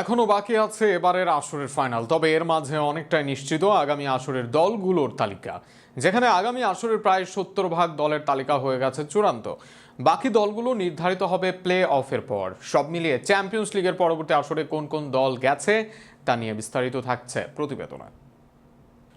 এখনও বাকি আছে এবারের আসরের ফাইনাল, তবে এর মাঝে অনেকটাই নিশ্চিত আগামী আসরের দলগুলোর তালিকা, যেখানে আগামী আসরের প্রায় সত্তর ভাগ দলের তালিকা হয়ে গেছে চূড়ান্ত। বাকি দলগুলো নির্ধারিত হবে প্লে অফের পর। সব মিলিয়ে চ্যাম্পিয়ন্স লিগের পরবর্তী আসরে কোন কোন দল গেছে তা নিয়ে বিস্তারিত থাকছে প্রতিবেদনে।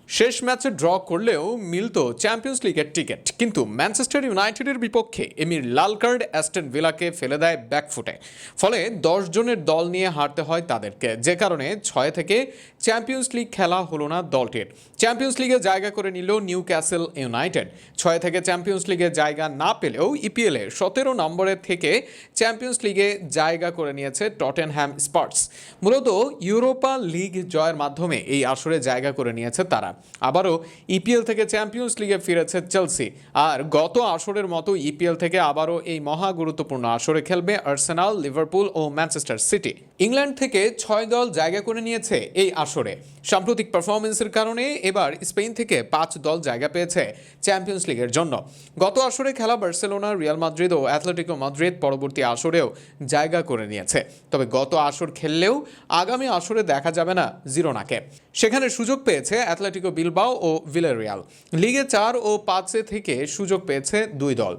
শেষ ম্যাচে ড্র করলেও মিলত চ্যাম্পিয়ন্স লিগের টিকিট। কিন্তু ম্যানচেস্টার ইউনাইটেডের বিপক্ষে এমির লাল কার্ড অ্যাস্টন ভিলাকে ফেলে দেয় ব্যাকফুটে। ফলে দশ জনের দল নিয়ে হারতে হয় তাদেরকে। যে কারণে ছয় থেকে চ্যাম্পিয়ন্স লিগ খেলা হলো না দলটির। চ্যাম্পিয়ন্স লিগে জায়গা করে নিল নিউ ক্যাসেল ইউনাইটেড। ছয় থেকে চ্যাম্পিয়ন্স লিগে জায়গা না পেলেও ইপিএলে সতেরো নম্বরের থেকে চ্যাম্পিয়ন্স লিগে জায়গা করে নিয়েছে টটেনহ্যাম স্পার্টস মূলত ইউরোপা লিগ জয়ের মাধ্যমে এই আসরে জায়গা করে নিয়েছে তারা। আবারও ইপিএল থেকে চ্যাম্পিয়ন্স লিগে ফিরেছে চেলসি আর গত আসরের মতো ইপিএল থেকে আবারও এই মহা গুরুত্বপূর্ণ আসরে খেলবে আর্সেনাল লিভারপুল ও ম্যানচেস্টার সিটি ইংল্যান্ড থেকে ছয় দল জায়গা করে নিয়েছে এই আসরে। সাম্প্রতিক পারফরমেন্সের কারণে এবার স্পেন থেকে পাঁচ দল জায়গা পেয়েছে চ্যাম্পিয়ন্স লিগের জন্য। গত আসরে খেলা বার্সেলোনা, রিয়াল মাদ্রিদ ও অ্যাথলেটিকো মাদ্রিদ পরবর্তী আসরেও জায়গা করে নিয়েছে। তবে গত আসর খেললেও আগামী আসরে দেখা যাবে না জিরোনাকে। সেখানে সুযোগ পেয়েছে অ্যাথলেটিকো বিলবাও ও ভিলেরিয়াল লিগে চার ও পাঁচে থেকে সুযোগ পেয়েছে দুই দল।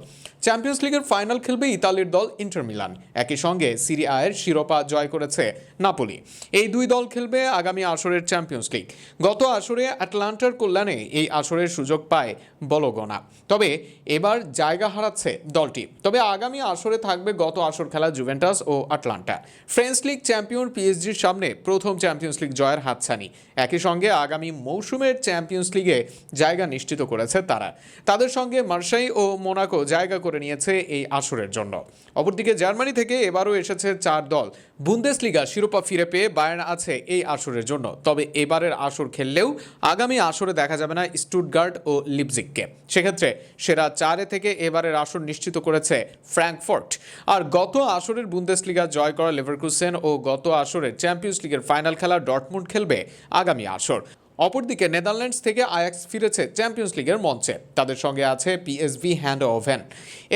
চ্যাম্পিয়ন্স লিগের ফাইনাল খেলবে ইতালির দল ইন্টার মিলান একই সঙ্গে সিরি আয়ের শিরোপা জয় করেছে নাপোলি এই দুই দল খেলবে আগামী আসরের চ্যাম্পিয়ন্স লিগ গত আসরে আটলান্টার কল্যাণে এই আসরের সুযোগ পায় বলগোনা তবে এবার জায়গা হারাচ্ছে দলটি। তবে আগামী আসরে থাকবে গত আসর খেলা জুভেন্টাস ও আটলান্টা ফ্রেঞ্চ লিগ চ্যাম্পিয়ন পিএসজির সামনে প্রথম চ্যাম্পিয়ন্স লিগ জয়ের হাতছানি। একই সঙ্গে আগামী মৌসুমের চ্যাম্পিয়ন্স লিগে জায়গা নিশ্চিত করেছে তারা। তাদের সঙ্গে মার্সাই ও মোনাকো জায়গা করে নিয়েছে এই আসরের জন্য। অপরদিকে জার্মানি থেকে এবারও এসেছে চার দল। বুন্দেস লিগা শিরোপা ফিরে পেয়ে বায়ার্ন আছে এই আসরের জন্য। তবে এবারের আসর খেললেও আগামী আসরে দেখা যাবে না স্টুটগার্ট ও লিপজিককে সেক্ষেত্রে সেরা চারে থেকে এবারের আসর নিশ্চিত করেছে ফ্র্যাঙ্কফর্ট। আর গত আসরের বুন্দেস লিগা জয় করা লেভারকুসেন ও গত আসরের চ্যাম্পিয়ন্স লিগের ফাইনাল খেলা ডটমুন্ড খেলবে আগামী আসর। অপরদিকে নেদারল্যান্ডস থেকে আয়াক্স ফিরেছে চ্যাম্পিয়ন্স লিগের মঞ্চে। তাদের সঙ্গে আছে পিএসভি হ্যান্ড ওভেন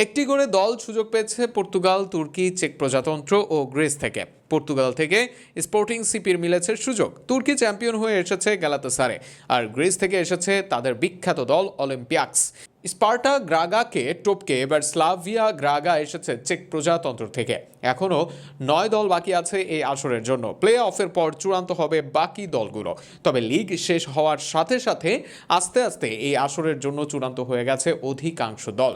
একটি করে দল সুযোগ পেয়েছে পর্তুগাল, তুর্কি, চেক প্রজাতন্ত্র ও গ্রিস থেকে। পর্তুগাল থেকে স্পোর্টিং সিপির মিলেছে সুযোগ। তুর্কি চ্যাম্পিয়ন হয়ে এসেছে গ্যালাতাসারে। আর গ্রিস থেকে এসেছে তাদের বিখ্যাত দল অলিম্পিয়াক্স স্পার্টা গ্রাগাকে টপকে, এবার স্লাভিয়া গ্রাগা এসেছে চেক প্রজাতন্ত্র থেকে। এখনও নয় দল বাকি আছে এই আসরের জন্য। প্লে অফের পর চূড়ান্ত হবে বাকি দলগুলো। তবে লিগ শেষ হওয়ার সাথে সাথে আস্তে আস্তে এই আসরের জন্য চূড়ান্ত হয়ে গেছে অধিকাংশ দল।